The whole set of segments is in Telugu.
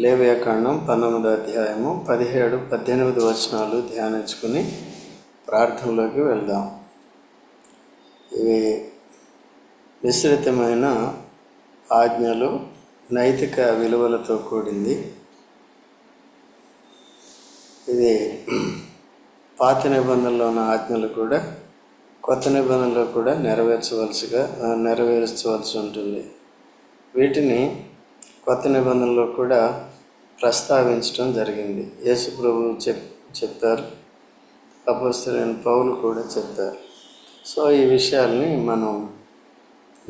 లేవ్యాకాండం పంతొమ్మిదో అధ్యాయము పదిహేడు పద్దెనిమిది వచనాలు ధ్యానించుకుని ప్రార్థనలోకి వెళ్దాం. ఇవి విస్తృతమైన ఆజ్ఞలు నైతిక విలువలతో కూడింది. ఇది పాత నిబంధనలో ఉన్న ఆజ్ఞలు కూడా కొత్త నిబంధనలో కూడా నెరవేర్చవలసిగా నెరవేర్చవలసి ఉంటుంది. వీటిని కొత్త నిబంధనలో కూడా ప్రస్తావించడం జరిగింది. యేసు ప్రభు చెప్ చెప్పారు అపోస్తులైన పౌలు కూడా చెప్పారు సో ఈ విషయాల్ని మనం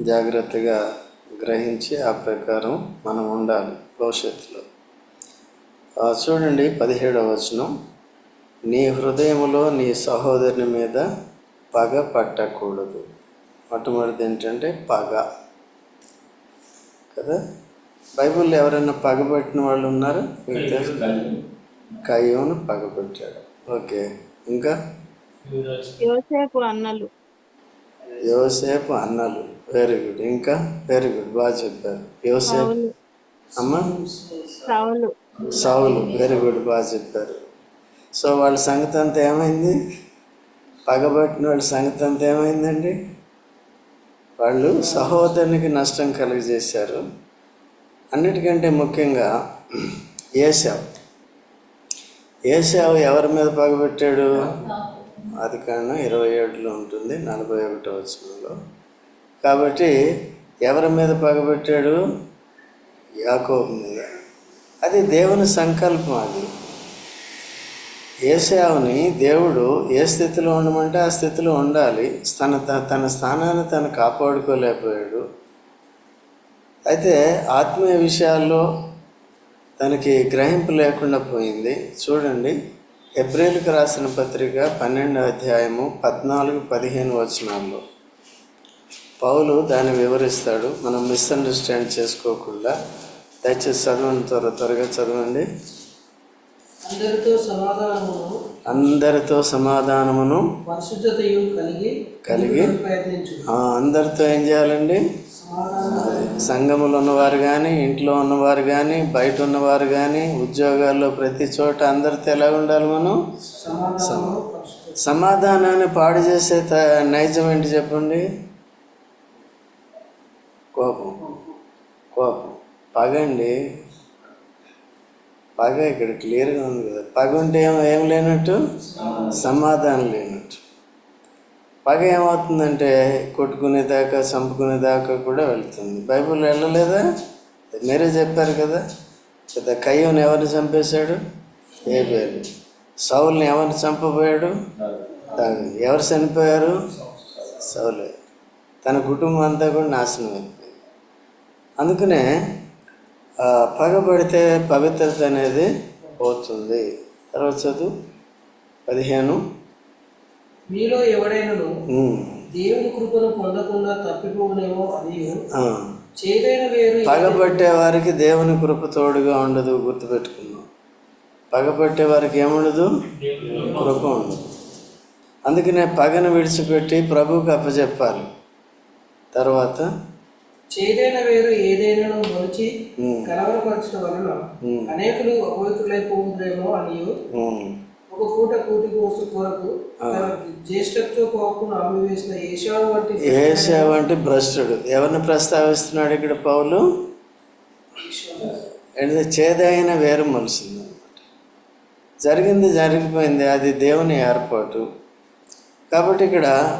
జాగ్రత్తగా గ్రహించి ఆ ప్రకారం మనం ఉండాలి భవిష్యత్తులో. ఆ, చూడండి పదిహేడవ వచనం. నీ హృదయంలో నీ సహోదరుని మీద పగ పట్టకూడదు. మొట్టమొదటిది ఏంటంటే పగ. కదా? బైబిల్లో ఎవరైనా పగబట్టిన వాళ్ళు ఉన్నారా? కయ్యోను పగబట్టాడు. ఓకే ఇంకా? యోసేపు అన్నలు. యోసేపు అన్నలు. వెరీ గుడ్ ఇంకా? వెరీ గుడ్ బాగా చెప్పారు. యోసేపు? అమ్మ? సౌలు. సౌలు. వెరీ గుడ్ బాగా చెప్పారు. సో వాళ్ళ సంగతి అంతా ఏమైంది? పగబట్టిన వాళ్ళ సంగతి అంతా ఏమైందండి? వాళ్ళు సహోదరునికి నష్టం కలుగజేశారు. అన్నిటికంటే ముఖ్యంగా ఏసావు ఏసావు ఎవరి మీద పగబెట్టాడు? అది కారణం ఇరవై ఏడులో ఉంటుంది నలభై ఒకటో వచనంలో. కాబట్టి ఎవరి మీద పగబెట్టాడు? యాకోబు మీద. అది దేవుని సంకల్పం అది. ఏసావుని దేవుడు ఏ స్థితిలో ఉండమంటే ఆ స్థితిలో ఉండాలి. తన త- తన స్థానాన్ని తను కాపాడుకోలేకపోయాడు. అయితే ఆత్మీయ విషయాల్లో తనకి గ్రహింపు లేకుండా పోయింది. చూడండి ఏప్రిల్కి రాసిన పత్రిక పన్నెండో అధ్యాయము పద్నాలుగు పదిహేను వచనాల్లో. పౌలు దాన్ని వివరిస్తాడు. మనం మిస్అండర్స్టాండ్ చేసుకోకుండా దయచేసి చదవండి త్వర త్వరగా చదవండి. అందరితో సమాధానమును కలిగి కలిగి అందరితో ఏం చేయాలండి? సంఘములు ఉన్నవారు కానీ ఇంట్లో ఉన్నవారు కానీ బయట ఉన్నవారు కానీ ఉద్యోగాల్లో ప్రతి చోట అందరితో ఎలా ఉండాలి మనం? సమాధానాన్ని పాడు చేసే త- నైజం ఏంటి చెప్పండి? కోపం. కోపం. పగండి. పగ ఇక్కడ క్లియర్గా ఉంది కదా. పగ ఉంటే ఏం ఏం లేనట్టు? సమాధానం లేనట్టు. పగ ఏమవుతుందంటే కొట్టుకునేదాకా చంపుకునేదాకా కూడా వెళ్తుంది. బైబిల్ వెళ్ళలేదా? మీరే చెప్పారు కదా. కదా కయ్యూని ఎవరిని చంపేశాడు? ఏ పేరు సౌల్ని ఎవరిని చంపబోయాడు? ఎవరు చనిపోయారు? సౌలే. తన కుటుంబం అంతా కూడా నాశనం అయిపోయింది. అందుకనే పగబడితే పవిత్రత అనేది పోతుంది. తర్వాత చదువు. పదిహేను. మీలో ఎవడైనను దేవుని కృపను పొందకుండా తప్పిపోనేమో ఆ. చేదైన వేరు పగబట్టే వారికి దేవుని కృప తోడుగా ఉండదు గుర్తుపెట్టుకున్నాం పగబట్టే వారికి ఏముండదు? కృప ఉండదు. అందుకనే పగను విడిచిపెట్టి ప్రభువుకి అప్పచెప్పాలి తర్వాత? చేదైన వేరు ఏదైనాను మొలిచి కలవరపరచడం వలన అనేకులు అపవిత్రులైపోతుందేమో అని ఒక పూట కొరకు ఏషావు వంటి ఏసావు అంటే భ్రష్టుడు. ఎవరిని ప్రస్తావిస్తున్నాడు ఇక్కడ పౌలు? అంటే చేదైన వేరు అనమాట జరిగింది జరిగిపోయింది. అది దేవుని ఏర్పాటు. కాబట్టి ఇక్కడ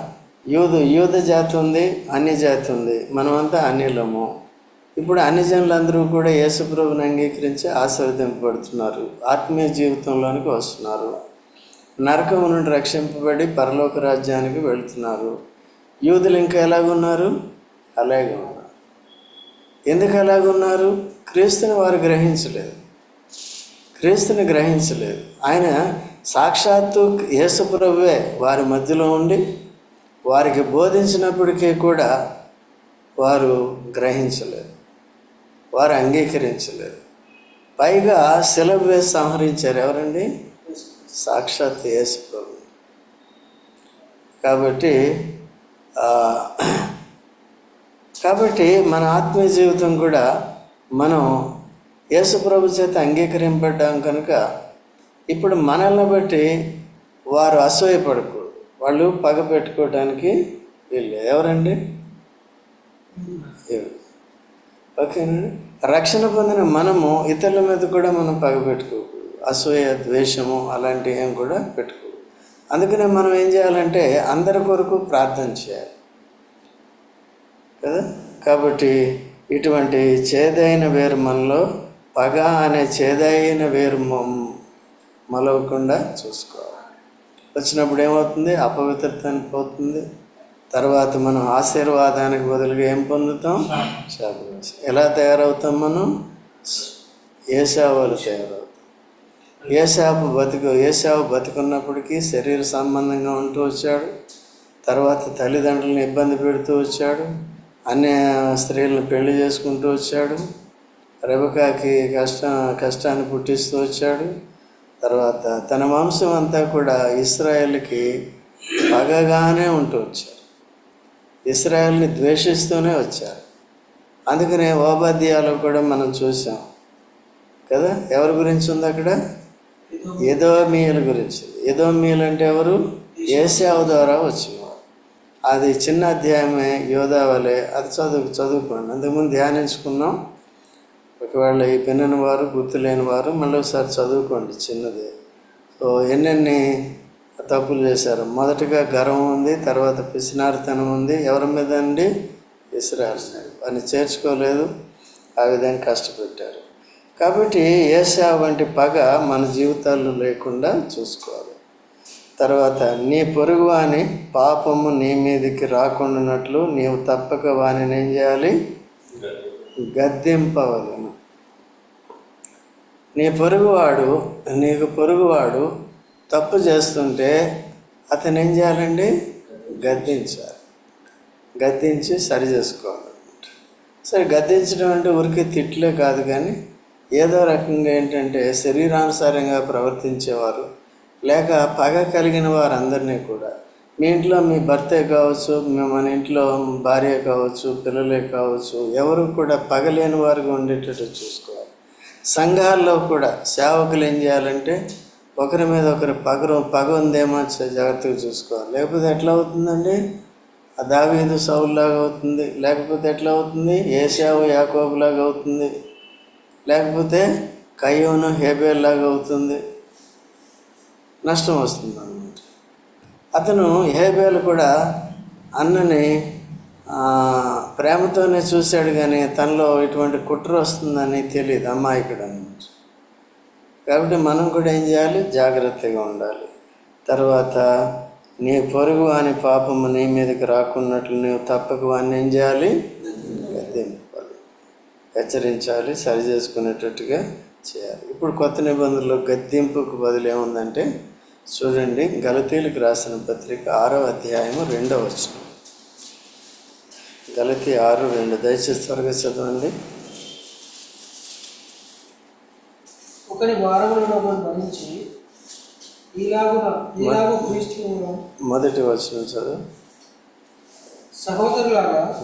యూదు యూద జాతి ఉంది అన్య జాతి ఉంది. మనమంతా అన్యులము. ఇప్పుడు అన్ని జనులందరూ కూడా యేసుప్రభుని అంగీకరించి ఆశీర్వదింపబడుతున్నారు. ఆత్మీయ జీవితంలోనికి వస్తున్నారు. నరకం నుండి రక్షింపబడి పరలోక రాజ్యానికి వెళుతున్నారు. యూదులు ఇంకా ఎలాగున్నారు? అలాగే ఉన్నారు. ఎందుకు ఎలాగున్నారు క్రీస్తుని వారు గ్రహించలేదు. క్రీస్తుని గ్రహించలేదు. ఆయన సాక్షాత్తు యేసుప్రభువే వారి మధ్యలో ఉండి వారికి బోధించినప్పటికీ కూడా వారు గ్రహించలేదు. వారు అంగీకరించలేదు. పైగా శిలబ వేసి సంహరించారు. ఎవరండి? సాక్షాత్ యేసుప్రభు కాబట్టి కాబట్టి మన ఆత్మీయ జీవితం కూడా మనం యేసుప్రభు చేత అంగీకరింపడ్డాం కనుక ఇప్పుడు మనల్ని బట్టి వారు అసూయపడకూడదు. వాళ్ళు పగ పెట్టుకోవడానికి వీళ్ళు ఎవరండి? ఎవరు? ఓకేనండి రక్షణ పొందిన మనము ఇతరుల మీద కూడా మనం పగ పెట్టుకోకూడదు. అసూయ ద్వేషము అలాంటివి ఏం కూడా పెట్టుకోకూడదు. అందుకనే మనం ఏం చేయాలంటే అందరి కొరకు ప్రార్థన చేయాలి. కదా? కాబట్టి ఇటువంటి చేదైన వేరు మనలో పగ అనే చేదైన వేరు మొలవకుండా చూసుకోవాలి. వచ్చినప్పుడు ఏమవుతుంది? అపవిత్రత పోతుంది. తర్వాత మనం ఆశీర్వాదానికి బదులుగా ఏం పొందుతాం? శాపగ్రస్తం. ఎలా తయారవుతాం మనం? ఏసావులు తయారవుతాం. ఏసాపు బతుకు ఏసావు బతుకున్నప్పటికీ శరీర సంబంధంగా ఉంటూ వచ్చాడు. తర్వాత తల్లిదండ్రులను ఇబ్బంది పెడుతూ వచ్చాడు. అన్య స్త్రీలను పెళ్ళి చేసుకుంటూ వచ్చాడు. రెబకాకి కష్ట కష్టాన్ని పుట్టిస్తూ వచ్చాడు. తర్వాత తన వంశం అంతా కూడా ఇస్రాయేల్కి పగగానే ఉంటూ వచ్చారు ఇస్రాయల్ని ద్వేషిస్తూనే వచ్చారు. అందుకనే ఓబాధ్యాలో కూడా మనం చూసాం కదా? ఎవరి గురించి ఉంది అక్కడ? ఏదో మీల గురించి. ఏదో అంటే ఎవరు? ఏసావు ద్వారా వచ్చినవారు. అది చిన్న అధ్యాయమే యోధావలే అది చదువు చదువుకోండి. అంతకుముందు ధ్యానించుకున్నాం. ఒకవేళ ఈ పిన్నని వారు గుర్తులేని వారు మళ్ళీ ఒకసారి చదువుకోండి చిన్నది. సో ఎన్నెన్ని తప్పులు చేశారు. మొదటగా గర్వం ఉంది తర్వాత పిసినారితనం ఉంది. ఎవరి మీద అండి? ఇస్రాయల్ వారిని చేర్చుకోలేదు ఆ విధంగా కష్టపెట్టారు. కాబట్టి ఏసా వంటి పగ మన జీవితాల్లో లేకుండా చూసుకోవాలి. తర్వాత నీ పొరుగు వాని పాపము నీ మీదకి రాకుండానట్లు నీవు తప్పక వాని ఏం చేయాలి? గద్దెంపవలను. నీ పొరుగువాడు నీకు పొరుగువాడు తప్పు చేస్తుంటే అతను ఏం చేయాలండి? గద్దించాలి. గద్దించి సరి చేసుకోవాలన్నమాట సరే గద్దించడం అంటే ఊరికే తిట్లే కాదు కానీ ఏదో రకంగా ఏంటంటే శరీరానుసారంగా ప్రవర్తించేవారు లేక పగ కలిగిన వారందరినీ కూడా. మీ ఇంట్లో మీ భర్తే కావచ్చు మన ఇంట్లో భార్య కావచ్చు పిల్లలే కావచ్చు ఎవరు కూడా పగలేని వారిగా ఉండేటట్టు చూసుకోవాలి. సంఘాల్లో కూడా సేవకులు ఏం చేయాలంటే ఒకరి మీద ఒకరి పగ పగ ఉందేమో జాగ్రత్తగా చూసుకోవాలి. లేకపోతే ఎట్లా అవుతుందండి? ఆ దావీదు సౌల్లాగా అవుతుంది. లేకపోతే ఎట్లా అవుతుంది? ఏసావు యాకోబులాగా అవుతుంది. లేకపోతే కయ్యోను హేబేల్లాగా అవుతుంది. నష్టం వస్తుంది అన్నమాట అతను హేబేలు కూడా అన్నని ప్రేమతోనే చూశాడు కానీ తనలో ఇటువంటి కుట్ర వస్తుందని తెలియదు అమాయకుడు అన్నమాట. కాబట్టి మనం కూడా ఏం చేయాలి? జాగ్రత్తగా ఉండాలి. తర్వాత నీ పొరుగు అని పాపము నీ మీదకి రాకున్నట్లు నువ్వు తప్పక వాడిని ఏం చేయాలి? గద్దెంపాలి. హెచ్చరించాలి సరి చేసుకునేటట్టుగా చేయాలి. ఇప్పుడు కొత్త నిబంధనలో గద్దెంపుకు బదులు ఏముందంటే చూడండి గలతీలకు రాసిన పత్రిక ఆరో అధ్యాయము రెండవ వచనం. గలతీ ఆరు రెండు దయచేసి త్వరగా చదవండి. ఒకరి వారములను ఒకరు భరించి ఇలాగున ఇలాగ క్రీస్తు మొదటి వచనం చదువు. సహోదరులారా.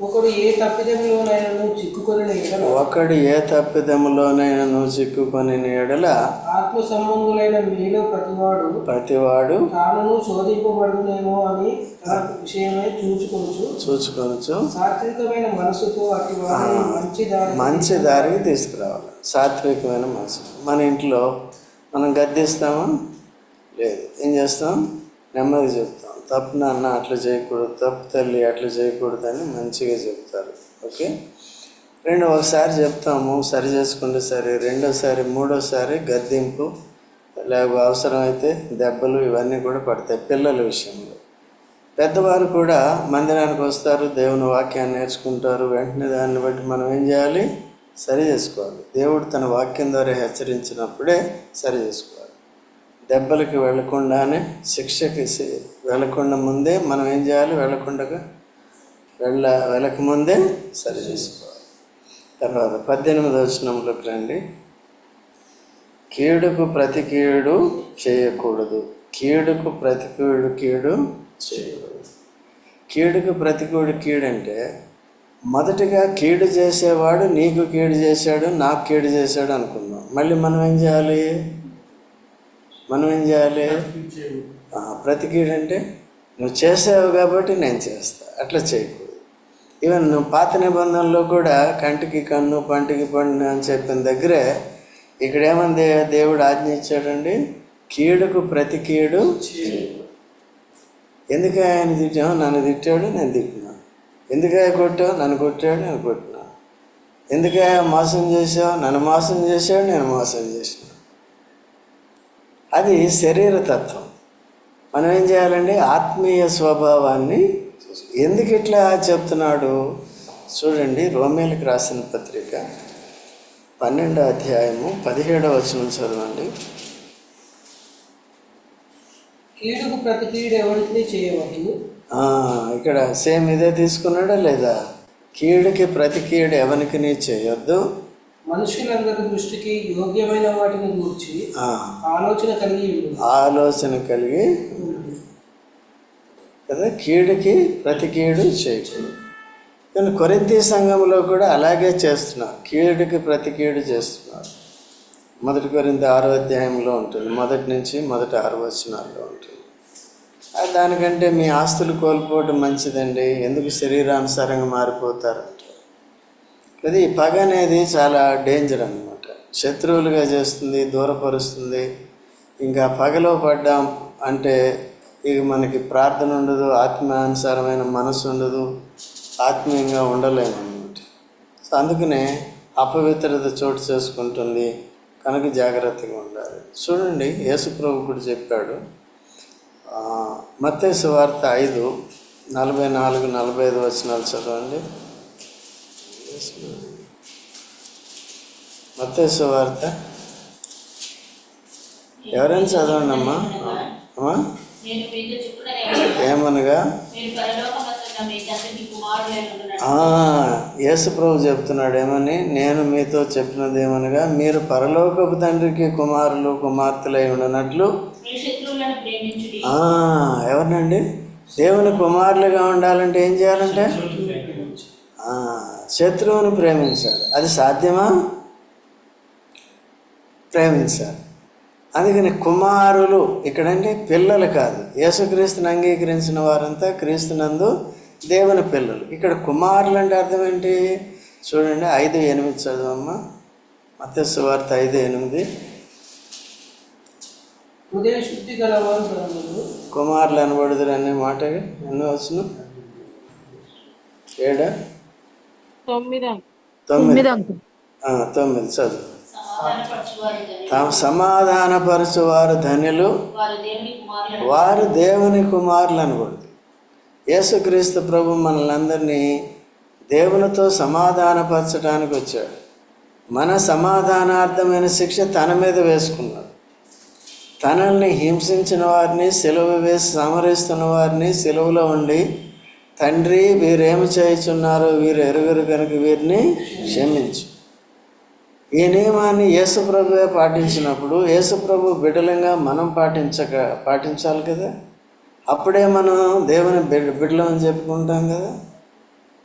ఒకడు ఏ తప్పిదములోనైనా చిక్కుకొని ఒకడు ఏ తప్పిదములోనైనా నువ్వు చిక్కుకొని ఎడల ఆత్మ సంబంధులైన మీలో ప్రతివాడు ప్రతివాడు తానును శోధింపబడునేమో అని తన విషయమై చూచుకొనుచు చూచుకొనచ్చు సాత్వికమైన మనసుతో వారిని మంచి దారి మంచి దారికి తీసుకురావాలి. సాత్వికమైన మనసు. మన ఇంట్లో మనం గద్దిస్తామా? లేదు. ఏం చేస్తాం? నెమ్మది చెప్తాం. తప్పు నాన్న అట్లా చేయకూడదు తప్పు తల్లి అట్లా చేయకూడదు అని మంచిగా చెప్తారు. ఓకే? రెండు ఒకసారి చెప్తాము సరి చేసుకుంటే సరే. రెండోసారి మూడోసారి గద్దింపు లేకపోతే అవసరమైతే దెబ్బలు ఇవన్నీ కూడా పడతాయి పిల్లల విషయంలో. పెద్దవారు కూడా మందిరానికి వస్తారు దేవుని వాక్యాన్ని నేర్చుకుంటారు వెంటనే దాన్ని బట్టి మనం ఏం చేయాలి? సరి చేసుకోవాలి. దేవుడు తన వాక్యం ద్వారా హెచ్చరించినప్పుడే సరి చేసుకోవాలి. దెబ్బలకి వెళ్ళకుండానే శిక్షకి వెళ్ళకుండా ముందే మనం ఏం చేయాలి? వెళ్ళకుండా వెళ్ళ వెళ్ళకముందే సరి చేసుకోవాలి. తర్వాత పద్దెనిమిది వచనంలోకి రండి. కీడుకు ప్రతి కీడు చేయకూడదు. కీడుకు ప్రతి కీడు కీడు చేయకూడదు. కీడుకు ప్రతి కీడు కీడు అంటే మొదటిగా కీడు చేసేవాడు నీకు కీడు చేశాడు నాకు కీడు చేశాడు అనుకుందాం. మళ్ళీ మనం ఏం చేయాలి? మనం ఏం చేయాలి? ఆ, ప్రతి అంటే నువ్వు చేసావు కాబట్టి నేను చేస్తా అట్లా చేయకూడదు. ఈవెన్ నువ్వు పాత నిబంధనలో కూడా కంటికి కన్ను పంటికి పండు అని చెప్పిన దగ్గరే ఇక్కడ ఏమంది దేవుడు ఆజ్ఞ ఇచ్చాడండి? కీడుకు ప్రతి కీడు ఎందుకు ఆయన తిట్టావు? నన్ను తిట్టాడు నేను తిట్టినా. ఆయన కొట్టావు? నన్ను కొట్టాడు నేను కొట్టినా. ఎందుకయ్యా మోసం చేసావు నన్ను మోసం చేశాడు నేను మోసం చేసిన. అది శరీర తత్వం. మనం ఏం చేయాలండి? ఆత్మీయ స్వభావాన్ని ఎందుకు ఇట్లా చెప్తున్నాడు? చూడండి రోమేలకు రాసిన పత్రిక పన్నెండో అధ్యాయము పదిహేడవ వచనం చదవండి. కీడుకు ప్రతి కీడు ఎవరికి చేయవద్దు. ఆ, ఇక్కడ సేమ్ ఇదే తీసుకున్నాడా లేదా? కీడుకి ప్రతి కీడు ఎవరికి చేయొద్దు. మనుషులందరి దృష్టికి యోగ్యమైన వాటిని గూర్చి ఆలోచన కలిగి ఆలోచన కలిగి కదా? కీడుకి ప్రతి కీడు చేయకూడదు కానీ కొరింతి సంఘంలో కూడా అలాగే చేస్తున్నారు కీడుకి ప్రతి కీడు చేస్తున్నారు మొదటి కొరింత ఆరో అధ్యాయంలో ఉంటుంది. మొదటి నుంచి మొదటి ఆరు వచనాల్లో ఉంటుంది. దానికంటే మీ ఆస్తులు కోల్పోవడం మంచిదండి. ఎందుకు శరీరానుసారంగా మారిపోతారంటే. అది ఈ పగ అనేది చాలా డేంజర్ అనమాట శత్రువులుగా చేస్తుంది దూరపరుస్తుంది. ఇంకా పగలో పడ్డాం అంటే ఇక మనకి ప్రార్థన ఉండదు ఆత్మానుసారమైన మనసు ఉండదు ఆత్మీయంగా ఉండలేము సో అందుకనే అపవిత్రత చోటు చేసుకుంటుంది కనుక జాగ్రత్తగా ఉండాలి. చూడండి యేసుప్రభు కూడా చెప్పాడు మత్తేసు వార్త ఐదు నలభై నాలుగు నలభై ఐదు వచనాలు చదవండి. మత్తేసు వార్త ఎవరైనా చదవండి అమ్మా అమ్మా? ఏమనగా? యేసు ప్రభు చెప్తున్నాడు ఏమని? నేను మీతో చెప్పినది ఏమనగా మీరు పరలోకపు తండ్రికి కుమారులు కుమార్తెలై ఉండనట్లు. ఎవరినండి? దేవుని కుమారులుగా ఉండాలంటే ఏం చేయాలంటే? శత్రువుని ప్రేమించాలి. అది సాధ్యమా? ప్రేమించాలి. అందుకని కుమారులు ఇక్కడంటే పిల్లలు కాదు. యేసుక్రీస్తుని అంగీకరించిన వారంతా క్రీస్తునందు దేవుని పిల్లలు. ఇక్కడ కుమారులు అంటే అర్థం ఏంటి? చూడండి ఐదు ఎనిమిది చదువమ్మా. మత్స్సు వార్త ఐదు ఎనిమిది. కుమారులు అనబడుదురు అనే మాట ఎన్నో వచ్చును ఏడా? తొమ్మిది తొమ్మిది. ఆ, తొమ్మిది చదువు. తాము సమాధానపరచువారు ధన్యులు. వారు దేవుని కుమారులను వారు దేవుని కుమారులు అనకూడదు యేసుక్రీస్తు ప్రభు మనల్ని అందరినీ దేవునితో సమాధానపరచడానికి వచ్చాడు. మన సమాధానార్థమైన శిక్ష తన మీద వేసుకున్నాడు. తనల్ని హింసించిన వారిని సెలవు వేసి సమరిస్తున్న వారిని సెలవులో ఉండి తండ్రి వీరేమి చేయుచున్నారో వీరు ఎరుగురు కనుక వీరిని క్షమించు. ఈ నియమాన్ని యేసుప్రభువే పాటించినప్పుడు యేసుప్రభు బిడ్డలంగా మనం పాటించక పాటించాలి కదా? అప్పుడే మనం దేవుని బిడ్డ బిడ్డలమని చెప్పుకుంటాం కదా?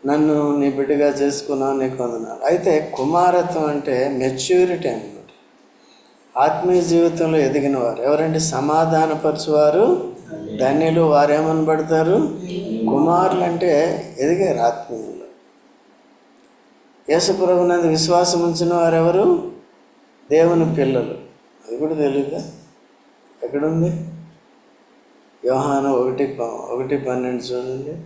నన్ను నీ బిడ్డగా చేసుకున్నావు నీకు వందనాలు. అయితే కుమారత్వం అంటే మెచ్యూరిటీ అనమాట ఆత్మీయ జీవితంలో ఎదిగిన వారు. ఎవరంటే సమాధానపరచువారు? ధన్యులు. వారేమనబడతారు? కుమారులు అంటే ఎదిగారు ఆత్మీయ యేసుప్రభునందు విశ్వాసం ఉంచిన వారెవరు? దేవుని పిల్లలు. అది కూడా తెలియదా ఎక్కడుంది? యోహాను ఒకటి ప- ఒకటి పన్నెండు చూడండి.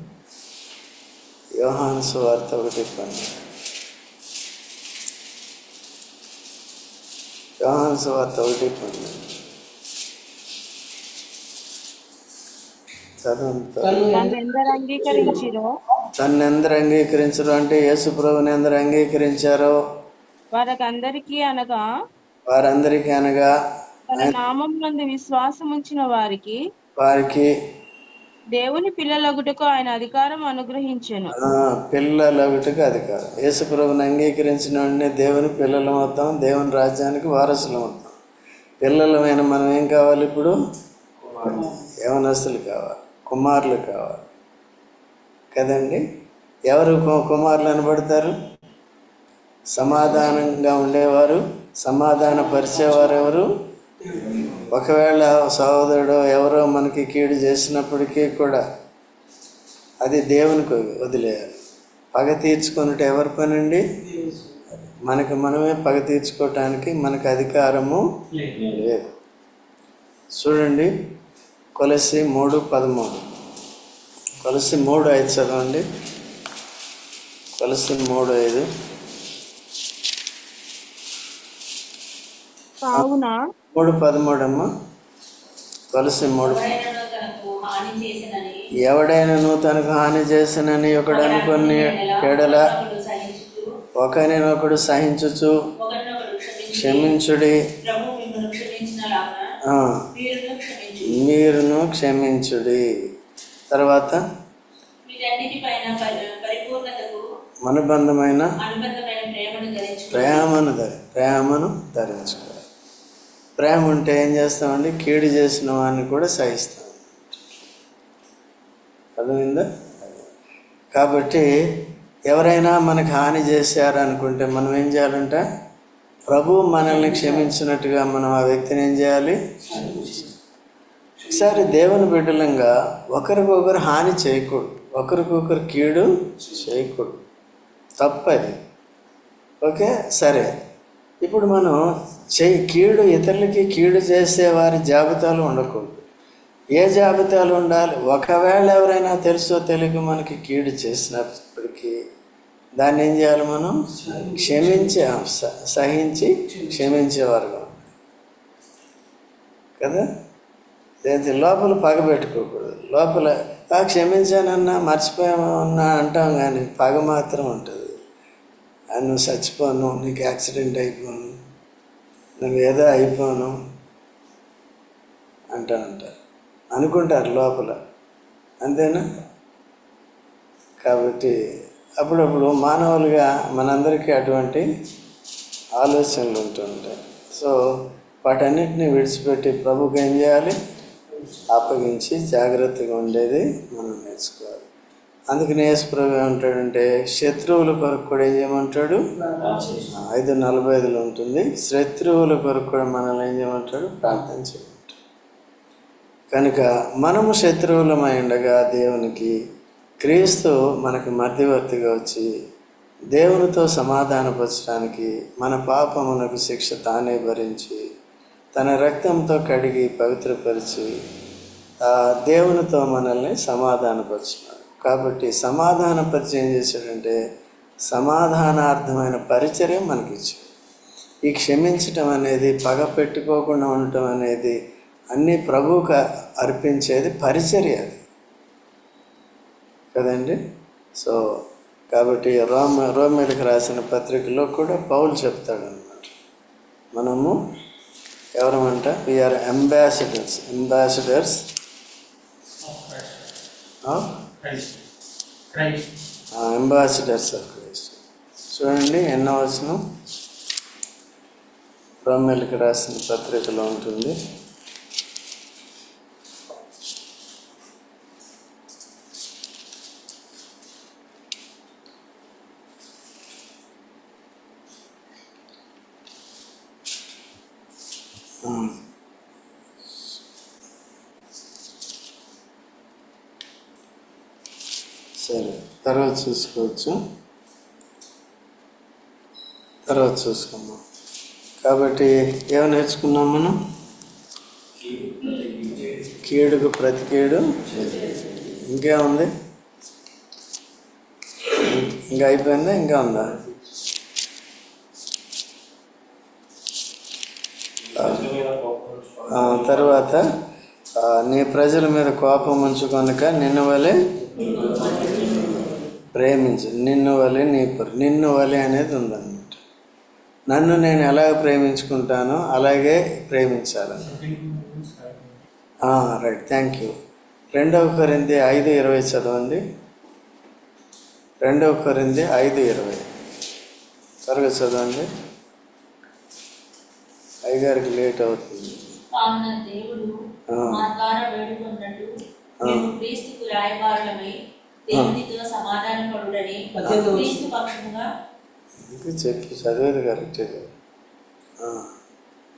యోహాను సువార్త ఒకటి పన్నెండు. యోహాను సువార్త ఒకటి పన్నెండు. చదవంత తను నన్ను ఎందరు అంగీకరించిరో? అంటే యేసు ప్రభుని ఎందరు అంగీకరించారో? వారికి అందరికీ అనగా? వారందరికీ అనగా నామం నందు విశ్వాసం ఉంచిన వారికి వారికి దేవుని పిల్లలగుటకు ఆయన అధికారం అనుగ్రహించెను. ఆ, పిల్లలగుటకు అధికారం. యేసు ప్రభుని అంగీకరించిన వెంటనే దేవుని పిల్లలం అవుతాం దేవుని రాజ్యానికి వారసులం అవుతాం. పిల్లలమైన మనం ఏం కావాలి ఇప్పుడు? యవనస్తులు కావాలి. కుమారులు కావాలి. కదండి? ఎవరు కుమారులు అనబడతారు? సమాధానంగా ఉండేవారు సమాధాన పరిచేవారు ఎవరు? ఒకవేళ సహోదరుడు ఎవరో మనకి కీడు చేసినప్పటికీ కూడా అది దేవునికి వదిలేయాలి. పగ తీర్చుకున్నట్టు ఎవరి పని అండి మనకి మనమే పగ తీర్చుకోవటానికి మనకు అధికారము లేదు. చూడండి కొలసి మూడు పదమూడు. కొలసి మూడు ఐదు చదవండి. కొలసి మూడు ఐదు. కావున మూడు పదమూడు అమ్మ కొలసి మూడు. ఎవరైనా తనకు హాని చేసినని ఎవడైనను తనకు హాని చేసినని ఒకడు అనుకుని ఎడల ఒకరినొకడు సహించుచు క్షమించుడి ప్రభు మిమ్మల్ని క్షమించినలాగా ఆ, మీరును క్షమించు మీరును క్షమించుడి తర్వాత అనుబంధమైన అనుబంధమైన ప్రేమను ధరి ప్రేమను ధరించుకోవాలి ప్రేమ ఉంటే ఏం చేస్తామండి? కీడు చేసిన వాడిని కూడా సహిస్తాం. అర్థమైందా? కాబట్టి ఎవరైనా మనకు హాని చేశారు అనుకుంటే మనం ఏం చేయాలంటే? ప్రభు మనల్ని క్షమించినట్టుగా మనం ఆ వ్యక్తిని ఏం చేయాలి? ఒకసారి దేవుని బిడ్డలంగా ఒకరికొకరు హాని చేయకూడదు. ఒకరికొకరు కీడు చేయకూడదు. తప్పది. ఓకే? సరే. ఇప్పుడు మనం చెయ్యి కీడు ఇతరులకి కీడు చేసే వారి జాబితాలు ఉండకూడదు. ఏ జాబితాలు ఉండాలి? ఒకవేళ ఎవరైనా తెలుసో తెలియక మనకి కీడు చేసినప్పటికీ దాన్ని ఏం చేయాలి మనం? క్షమించే స- సహించి క్షమించేవారుగా కదా? దాని లోపల పగ పెట్టుకోకూడదు లోపల "ఆ, క్షమించానన్నా మర్చిపోయామన్నా అంటాం కానీ పగ మాత్రం ఉంటుంది. అది నువ్వు చచ్చిపోను నీకు యాక్సిడెంట్ అయిపోను నువ్వు ఏదో అయిపోను అంటా ఉంటారు. అనుకుంటారు లోపల. అంతేనా? కాబట్టి అప్పుడప్పుడు మానవులుగా మనందరికీ అటువంటి ఆలోచనలు ఉంటుంటాయి. సో వాటన్నిటిని విడిచిపెట్టి ప్రభుకి ఏం చేయాలి? అప్పగించి జాగ్రత్తగా ఉండేది మనం నేర్చుకోవాలి. అందుకని యేసుప్రభు ఏమంటాడంటే శత్రువుల కొరకు కూడా ఏం చేయమంటాడు? ఐదు నలభై ఐదులో ఉంటుంది. శత్రువుల కొరకు కూడా మనల్ని ఏం చేయమంటాడు? ప్రార్థన చేయమంటాడు. కనుక మనము శత్రువులమై ఉండగా దేవునికి క్రీస్తు మనకు మధ్యవర్తిగా వచ్చి దేవునితో సమాధానపరచడానికి మన పాపమునకు శిక్ష తానే భరించి తన రక్తంతో కడిగి పవిత్రపరిచి ఆ దేవునితో మనల్ని సమాధానపరుచున్నాడు కాబట్టి సమాధానపరిచి ఏం చేశాడంటే సమాధానార్థమైన పరిచర్య మనకి ఈ క్షమించటం అనేది పగ పెట్టుకోకుండా ఉండటం అనేది అన్ని ప్రభువుకు అర్పించేది పరిచర్య అది. కదండి? సో కాబట్టి రోమ రోమిలకు రాసిన పత్రికలో కూడా పౌలు చెప్తాడనమాట మనము ఎవరమంట? We are ambassadors ambassadors. Ambassadors of Christ. చూడండి ఎన్నో వచనం. రోమిలకు రాసిన పత్రికలో ఉంటుంది ఆ. సరే తర్వాత చూసుకోవచ్చు. తర్వాత చూసుకుందాం. కాబట్టి ఏమి నేర్చుకున్నాం మనం? కీడుకు ప్రతి కీడు ఇంకేముంది ఇంకా అయిపోయిందా? ఇంకా ఉందా? తర్వాత నీ ప్రజల మీద కోపం ఉంచుకొనక నిన్న వలే ప్రేమించు నిన్ను వలె నీ ప్ర- నిన్ను వలె అనేది ఉందన్నమాట. నన్ను నేను ఎలా ప్రేమించుకుంటానో అలాగే ప్రేమించాలని. రైట్ థ్యాంక్ యూ రెండవ కొరింది ఐదు ఇరవై చదవండి. రెండవ కొరింది ఐదు ఇరవై. త్వరగా చదవండి. అయ్యగారికి లేట్ అవుతుంది. దేవుడు. మా ద్వారా క్రీస్తుకు రాయబారులమై దేవునితో సమాధాన పడుడని పద్దెనిమిది క్రీస్తు పక్షముగా ఇది చెప్పి చదివేది కరెక్టే.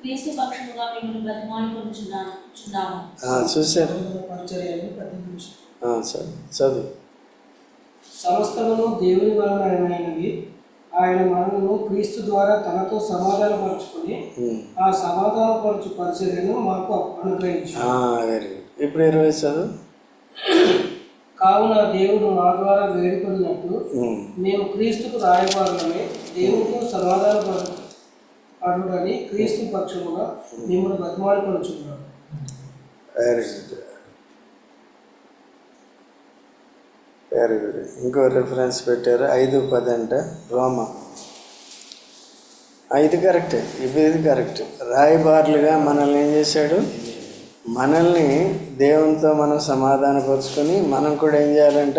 క్రీస్తు పక్షముగా మిమ్మల్ని బ్రతిమాలు కొనుచున్నాను చదువు సమస్తమును దేవుని వలనైనవి ఆయన మనలను క్రీస్తు ద్వారా తనతో సమాధానపరుచుకొని. ఆ సమాధానపరచు పరిచర్యను మాకు అనుగ్రహించు. ఆ, వెరీ గుడ్ ఇప్పుడు ఇరవై చదువు. కావున దేవుడు మా ద్వారా వేడుకున్నట్టు ఉమ్. మేము క్రీస్తుకు రాయబారులమే దేవుడితో సమాధాన పడుడని క్రీస్తు పక్షముగా మిమ్మల్ని బతిమాలుకొనుచున్నాం వెరీ గుడ్ వెరీ గుడ్ ఇంకో రిఫరెన్స్ పెట్టారు ఐదు పది అంట రోమా ఐదు కరెక్టే ఇది కరెక్ట్ రాయబారులుగా మనల్ని ఏం చేశాడు? మనల్ని దేవునితో మనం సమాధానపరుచుకొని మనం కూడా ఏం చేయాలంట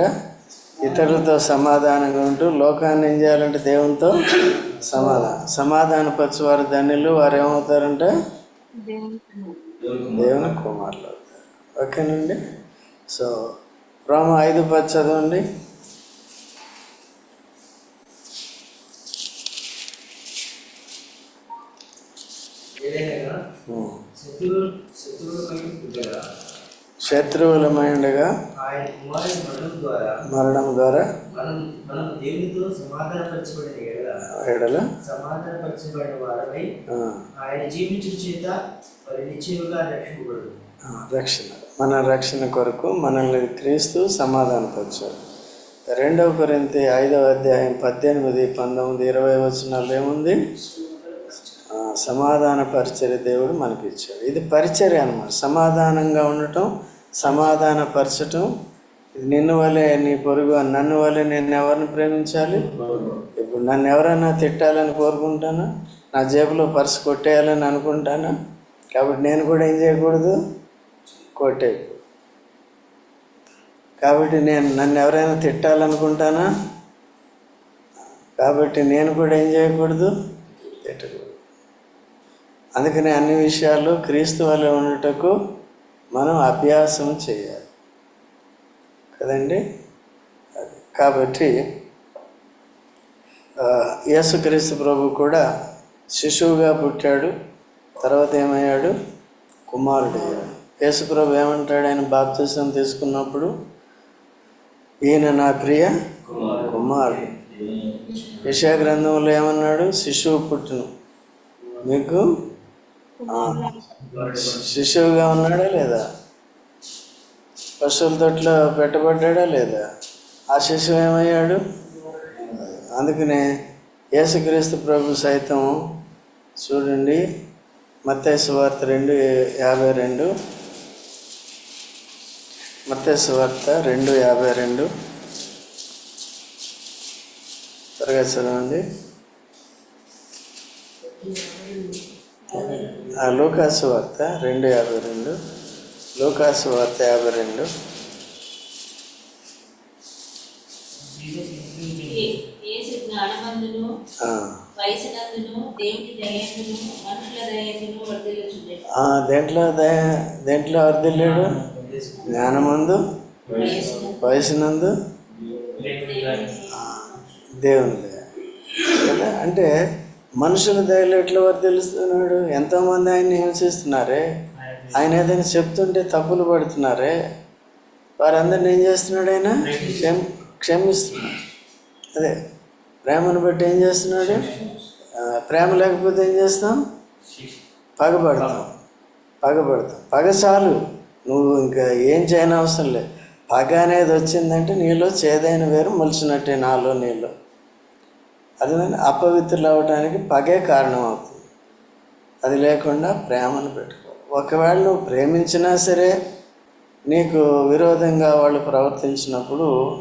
ఇతరులతో సమాధానంగా ఉంటూ లోకాన్ని ఏం చేయాలంటే దేవునితో సమాధానం సమాధానపరచువారు ధన్యులు. వారు ఏమవుతారంట దేవుని దేవుని కుమారులు అవుతారు. ఓకేనండి? సో రోమ ఐదు పది చదవండి. ఏదైనా శత్రువులమైండగా మరణం ద్వారా దేవునితో సమాధానపరచబడిన ఎడల ఎడల సమాధానపరచబడిన వారమై ఆ, ఆయన జీవించిన చేత మరి నిశ్చయముగా రక్షింపబడు ఆ, రక్షణ. మన రక్షణ కొరకు మనల్ని క్రీస్తు సమాధానపరిచాడు. రెండవ కొరింతి ఐదవ అధ్యాయం పద్దెనిమిది పంతొమ్మిది ఇరవై వచనాలు ఏముంది? సమాధాన పరిచర్య దేవుడు మనకి ఇచ్చాడు ఇది పరిచర్య అనమాట సమాధానంగా ఉండటం సమాధానపరచటం పరచటం నిన్ను వలే నీ పొరుగు నన్ను వలే నేను ఎవరిని ప్రేమించాలి? ఇప్పుడు నన్ను ఎవరైనా తిట్టాలని కోరుకుంటానా? నా జేబులో పర్సు కొట్టేయాలని అనుకుంటానా? కాబట్టి నేను కూడా ఏం చేయకూడదు? కొట్టే కాబట్టి నేను నన్ను ఎవరైనా తిట్టాలనుకుంటానా? కాబట్టి నేను కూడా ఏం చేయకూడదు? తిట్టకూడదు. అందుకని అన్ని విషయాలు క్రీస్తు వల్ల ఉండటకు మనం అభ్యాసం చేయాలి. కదండి. కాబట్టి యేసుక్రీస్తు ప్రభు కూడా శిశువుగా పుట్టాడు తర్వాత ఏమయ్యాడు? కుమారుడు అయ్యాడు యేసు ప్రభు ఏమంటాడు? ఆయన బాప్తిసం తీసుకున్నప్పుడు ఈయన నా ప్రియ కుమారుడు. యశా గ్రంథంలో ఏమన్నాడు? శిశువు పుట్టును. మీకు శిశువుగా ఉన్నాడా లేదా? పశువుల తొట్లో పెట్టబడ్డాడా లేదా? ఆ శిశువు ఏమయ్యాడు? అందుకనే యేసుక్రీస్తు ప్రభు సైతం చూడండి మత్తేసు వార్త రెండు యాభై రెండు. మత్తేసు వార్త రెండు యాభై రెండు. త్వరగా చదవండి. ఆ లోకాసు వార్త రెండు యాభై రెండు. లోకాసు వార్త యాభై రెండు దేంట్లో దయ దేంట్లో వర్దిల్లాడు జ్ఞానమందు వయసునందు దేవుని దయ. కదా అంటే మనుషుల దయలో ఎట్లా తెలుస్తున్నాడు? ఎంతోమంది ఆయన్ని హింసిస్తున్నారే ఆయన ఏదైనా చెప్తుంటే తప్పులు పడుతున్నారే? వారందరిని ఏం చేస్తున్నాడు ఆయన? క్షమ క్షమిస్తున్నాడు. అదే ప్రేమను బట్టి ఏం చేస్తున్నాడు? ప్రేమ లేకపోతే ఏం చేస్తాం? పగబడతాం. పగబడతాం. పగ చాలు. నువ్వు ఇంకా ఏం చేయని అవసరం లేదు. పగ అనేది వచ్చిందంటే నీలో చేదైన వేరు మలిచినట్టే నాలో నీలో. అది అపవిత్రులు అవడానికి పగే కారణం అవుతుంది అది లేకుండా ప్రేమను పెట్టుకో. ఒకవేళ నువ్వు ప్రేమించినా సరే నీకు విరోధంగా వాళ్ళు ప్రవర్తించినప్పుడు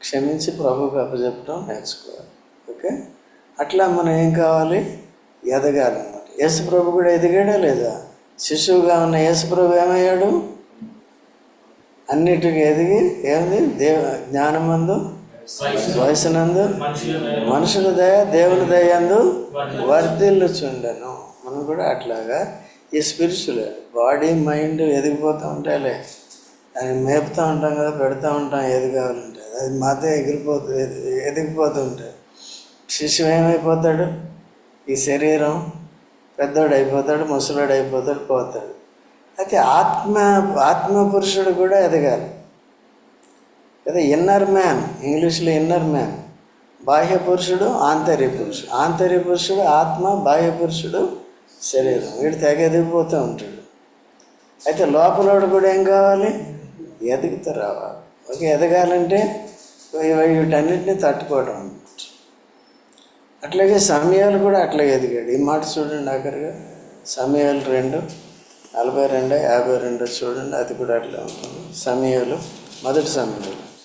క్షమించి ప్రభుకి అప్పచెప్పడం నేర్చుకోవాలి. ఓకే? అట్లా మనం ఏం కావాలి? ఎదగాలన్నమాట యేసు ప్రభు కూడా ఎదిగాడా లేదా? శిశువుగా ఉన్న యేసు ప్రభు ఏమయ్యాడు? అన్నిటికీ ఎదిగి ఏమిది? దేవ జ్ఞానమందు వయసునందు మనుషుల దయ దేవుని దయందు వర్ధిల్లుచుండను. మనం కూడా అట్లాగా ఈ స్పిరిచువల్ బాడీ మైండ్ ఎదిగిపోతూ ఉంటాయిలే. దాన్ని మేపుతూ ఉంటాం కదా పెడతా ఉంటాం ఏది కావాలంటే. అది మాతే మాత ఎగిరిపోతుంది ఎదిగిపోతుంటాయి శిష్యం ఏమైపోతాడు? ఈ శరీరం పెద్దోడు అయిపోతాడు ముసలోడు అయిపోతాడు పోతాడు. అయితే ఆత్మ ఆత్మ పురుషుడు కూడా ఎదగాలి. లేదా ఇన్నర్ మ్యాన్ ఇంగ్లీష్లో ఇన్నర్ మ్యాన్ బాహ్య పురుషుడు ఆంతర్య పురుషుడు. ఆంతర్య పురుషుడు ఆత్మ బాహ్య పురుషుడు శరీరం. వీడు తెగ ఎదిగిపోతూ ఉంటాడు. అయితే లోపలోడు కూడా ఏం కావాలి? ఎదుగుతూ రావాలి. ఓకే ఎదగాలంటే వీటన్నిటిని తట్టుకోవడం అట్లాగే సమయాలు కూడా అట్లాగే ఎదిగాడు. ఈ మాట చూడండి ఆఖరిగా. సమయాలు రెండు నలభై రెండు యాభై రెండు చూడండి అది కూడా అట్లా ఉంటుంది. సమయాలు మొదటి సమయాలు.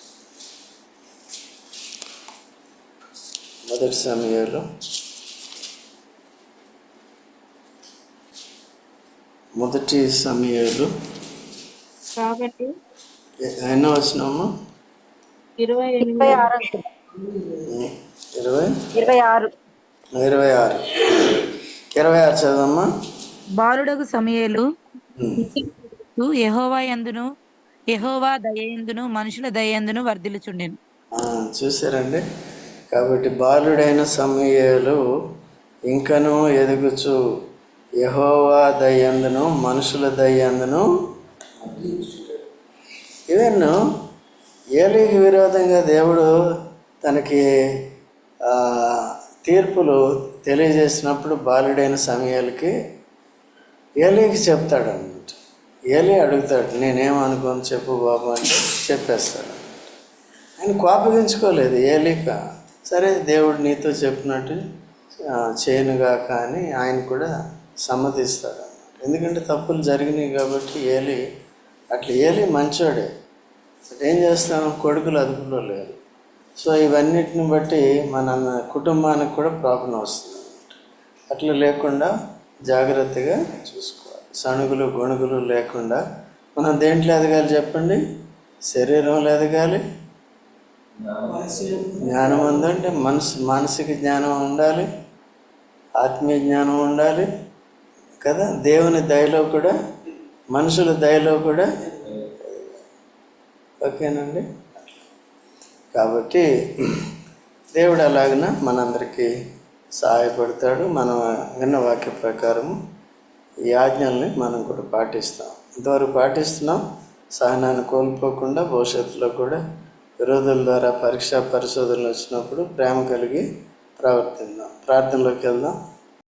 మొదటి సమయాలు మొదటి సమయాలు కాబట్టి ఎన్నో వచ్చినాము ఇరవై ఆరు ఇరవై ఆరు ఇరవై ఆరు ఇరవై ఆరు చదవమ్మా బాలుడగు సమయలు. యహోవా యందును యహోవా దయందును మనుషుల దయందును వర్ధిల్లుచుండెను. ఆ, చూసారండి కాబట్టి బాలుడైన సమయాలు ఇంకనూ ఎదుగుచు యహోవా దయ్యందును మనుషుల దయ్యందును ఈవెన్ ఏలికి విరోధంగా దేవుడు తనకి తీర్పులు తెలియజేసినప్పుడు బాలుడైన సమయాలకి ఏలికి చెప్తాడు అనమాట ఏలీ అడుగుతాడు నేనేమనుకోను చెప్పు బాబు అంటే చెప్పేస్తాడు. ఆయన కోపగించుకోలేదు ఏలిక సరే దేవుడు నీతో చెప్పినట్టు చేయనుగా కానీ ఆయన కూడా సమ్మతిస్తాడు. ఎందుకంటే తప్పులు జరిగినాయి కాబట్టి ఏలి అట్లా ఏలి మంచోడే. ఏం చేస్తాం? కొడుకులు అదుపులో లేరు. సో ఇవన్నిటిని బట్టి మన కుటుంబానికి కూడా ప్రాబ్లం వస్తుంది అన్నమాట. అట్లా లేకుండా జాగ్రత్తగా చూసుకోవాలి. సణుగులు గొణుగులు లేకుండా. మనం దేంట్లో ఎదగాలి చెప్పండి? శరీరంలో ఎదగాలి జ్ఞానం ఉందంటే మనసు మానసిక జ్ఞానం ఉండాలి ఆత్మీయ జ్ఞానం ఉండాలి కదా? దేవుని దయలో కూడా మనుషుల దయలో కూడా. ఓకేనండి? కాబట్టి దేవుడు అలాగన మనందరికీ సహాయపడతాడు. మనం విన్న వాక్య ప్రకారం ఈ ఆజ్ఞల్ని మనం కూడా పాటిస్తాం. ఇంతవరకు పాటిస్తున్నాం. సహనాన్ని కోల్పోకుండా భవిష్యత్తులో కూడా విరోధుల ద్వారా పరీక్ష పరిశోధనలు వచ్చినప్పుడు ప్రేమ కలిగి ప్రవర్తిద్దాం. ప్రార్థనలోకి వెళ్దాం.